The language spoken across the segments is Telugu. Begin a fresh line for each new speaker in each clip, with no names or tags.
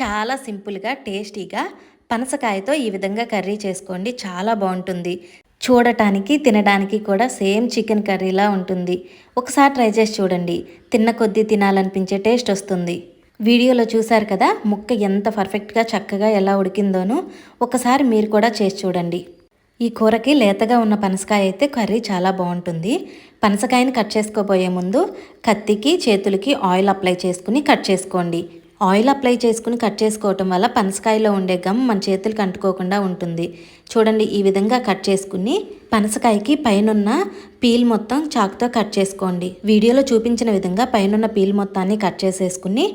చాలా సింపుల్గా టేస్టీగా పనసకాయతో ఈ విధంగా కర్రీ చేసుకోండి. చాలా బాగుంటుంది. చూడటానికి తినడానికి కూడా సేమ్ చికెన్ కర్రీలా ఉంటుంది. ఒకసారి ట్రై చేసి చూడండి. తిన్న కొద్దీ తినాలనిపించే టేస్ట్ వస్తుంది. వీడియోలో చూశారు కదా ముక్క ఎంత పర్ఫెక్ట్గా చక్కగా ఎలా ఉడికిందోనో ఒకసారి మీరు కూడా చేసి చూడండి. ఈ కూరకి లేతగా ఉన్న పనసకాయ అయితే కర్రీ చాలా బాగుంటుంది. పనసకాయని కట్ చేసుకోబోయే ముందు కత్తికి చేతులకి ఆయిల్ అప్లై చేసుకుని కట్ చేసుకోండి. ఆయిల్ అప్లై చేసుకుని కట్ చేసుకోవటం వల్ల పనసకాయలో ఉండే గమ్ మన చేతులకు అంటుకోకుండా ఉంటుంది. చూడండి ఈ విధంగా కట్ చేసుకుని పనసకాయకి పైనున్న పీల్ మొత్తం చాకుతో కట్ చేసుకోండి. వీడియోలో చూపించిన విధంగా పైనున్న పీల్ మొత్తాన్ని కట్ చేసేసుకుని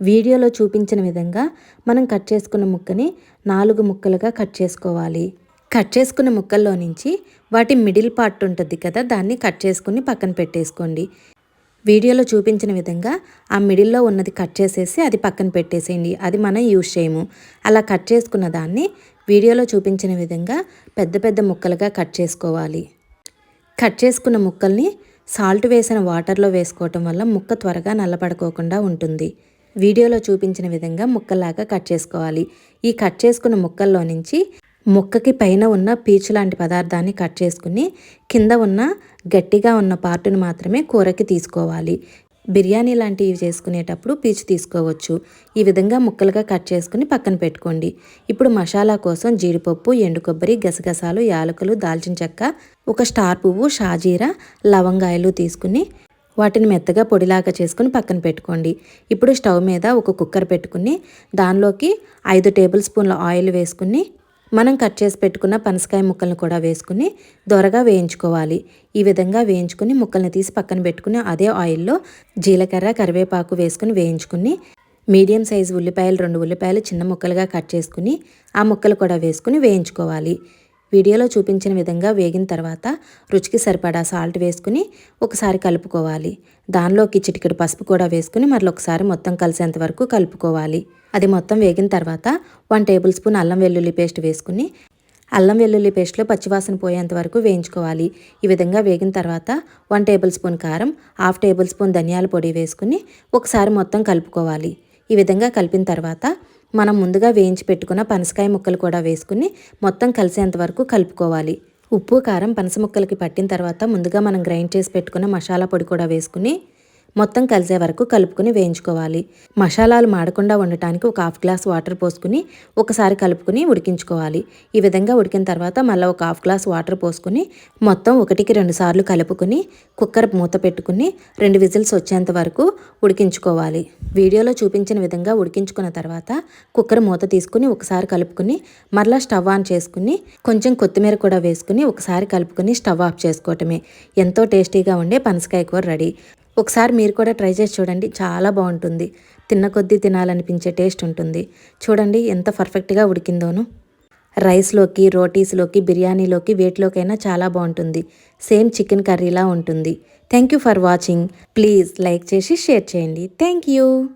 వీడియోలో చూపించిన విధంగా మనం కట్ చేసుకున్న ముక్కని నాలుగు ముక్కలుగా కట్ చేసుకోవాలి. కట్ చేసుకున్న ముక్కల్లో నుంచి వాటి మిడిల్ పార్ట్ ఉంటుంది కదా దాన్ని కట్ చేసుకుని పక్కన పెట్టేసుకోండి. వీడియోలో చూపించిన విధంగా ఆ మిడిల్లో ఉన్నది కట్ చేసేసి అది పక్కన పెట్టేసేయండి. అది మనం యూజ్ చేయము. అలా కట్ చేసుకున్న దాన్ని వీడియోలో చూపించిన విధంగా పెద్ద పెద్ద ముక్కలుగా కట్ చేసుకోవాలి. కట్ చేసుకున్న ముక్కల్ని సాల్ట్ వేసిన వాటర్లో వేసుకోవటం వల్ల ముక్క త్వరగా నల్లపడుకోకుండా ఉంటుంది. వీడియోలో చూపించిన విధంగా ముక్కలాగా కట్ చేసుకోవాలి. ఈ కట్ చేసుకున్న ముక్కల్లో నుంచి ముక్కకి పైన ఉన్న పీచు లాంటి పదార్థాన్ని కట్ చేసుకుని కింద ఉన్న గట్టిగా ఉన్న పార్టును మాత్రమే కూరకి తీసుకోవాలి. బిర్యానీ లాంటివి చేసుకునేటప్పుడు పీచు తీసుకోవచ్చు. ఈ విధంగా ముక్కలుగా కట్ చేసుకుని పక్కన పెట్టుకోండి. ఇప్పుడు మసాలా కోసం జీడిపప్పు ఎండు కొబ్బరి గసగసాలు యాలకులు దాల్చిన చెక్క ఒక స్టార్ పువ్వు షాజీరా లవంగాయలు తీసుకుని వాటిని మెత్తగా పొడిలాగా చేసుకుని పక్కన పెట్టుకోండి. ఇప్పుడు స్టవ్ మీద ఒక కుక్కర్ పెట్టుకుని దానిలోకి ఐదు టేబుల్ స్పూన్ల ఆయిల్ వేసుకుని మనం కట్ చేసి పెట్టుకున్న పనసకాయ ముక్కలను కూడా వేసుకుని దొరగా వేయించుకోవాలి. ఈ విధంగా వేయించుకుని ముక్కల్ని తీసి పక్కన పెట్టుకుని అదే ఆయిల్లో జీలకర్ర కరివేపాకు వేసుకుని వేయించుకుని మీడియం సైజు ఉల్లిపాయలు రెండు ఉల్లిపాయలు చిన్న ముక్కలుగా కట్ చేసుకుని ఆ ముక్కలు కూడా వేసుకుని వేయించుకోవాలి. వీడియోలో చూపించిన విధంగా వేగిన తర్వాత రుచికి సరిపడా సాల్ట్ వేసుకుని ఒకసారి కలుపుకోవాలి. దానిలోకి చిటికెడు పసుపు కూడా వేసుకుని మరొకసారి మొత్తం కలిసేంత వరకు కలుపుకోవాలి. అది మొత్తం వేగిన తర్వాత వన్ టేబుల్ స్పూన్ అల్లం వెల్లుల్లి పేస్ట్ వేసుకుని అల్లం వెల్లుల్లి పేస్ట్లో పచ్చివాసన పోయేంత వరకు వేయించుకోవాలి. ఈ విధంగా వేగిన తర్వాత వన్ టేబుల్ స్పూన్ కారం హాఫ్ టేబుల్ స్పూన్ ధనియాల పొడి వేసుకుని ఒకసారి మొత్తం కలుపుకోవాలి. ఈ విధంగా కలిపిన తర్వాత మనం ముందుగా వేయించి పెట్టుకున్న పనసకాయ ముక్కలు కూడా వేసుకుని మొత్తం కలిసేంత వరకు కలుపుకోవాలి. ఉప్పు కారం పనస ముక్కలకి పట్టిన తర్వాత ముందుగా మనం గ్రైండ్ చేసి పెట్టుకున్న మసాలా పొడి కూడా వేసుకుని మొత్తం కలిసే వరకు కలుపుకుని వేయించుకోవాలి. మసాలాలు మాడకుండా ఉండటానికి ఒక హాఫ్ గ్లాస్ వాటర్ పోసుకుని ఒకసారి కలుపుకుని ఉడికించుకోవాలి. ఈ విధంగా ఉడికిన తర్వాత మళ్ళీ ఒక హాఫ్ గ్లాస్ వాటర్ పోసుకుని మొత్తం ఒకటికి రెండు సార్లు కలుపుకుని కుక్కర్ మూత పెట్టుకుని రెండు విజిల్స్ వచ్చేంత వరకు ఉడికించుకోవాలి. వీడియోలో చూపించిన విధంగా ఉడికించుకున్న తర్వాత కుక్కర్ మూత తీసుకుని ఒకసారి కలుపుకుని మరలా స్టవ్ ఆన్ చేసుకుని కొంచెం కొత్తిమీర కూడా వేసుకుని ఒకసారి కలుపుకుని స్టవ్ ఆఫ్ చేసుకోవటమే. ఎంతో టేస్టీగా ఉండే పనసకాయ కూర రెడీ. ఒకసారి మీరు కూడా ట్రై చేసి చూడండి. చాలా బాగుంటుంది. తిన్న కొద్దీ తినాలనిపించే టేస్ట్ ఉంటుంది. చూడండి ఎంత పర్ఫెక్ట్గా ఉడికిందోను. రైస్లోకి రోటీస్లోకి బిర్యానీలోకి వేటిలోకైనా చాలా బాగుంటుంది. సేమ్ చికెన్ కర్రీలా ఉంటుంది. Thank you for watching. Please like చేసి షేర్ చేయండి. Thank you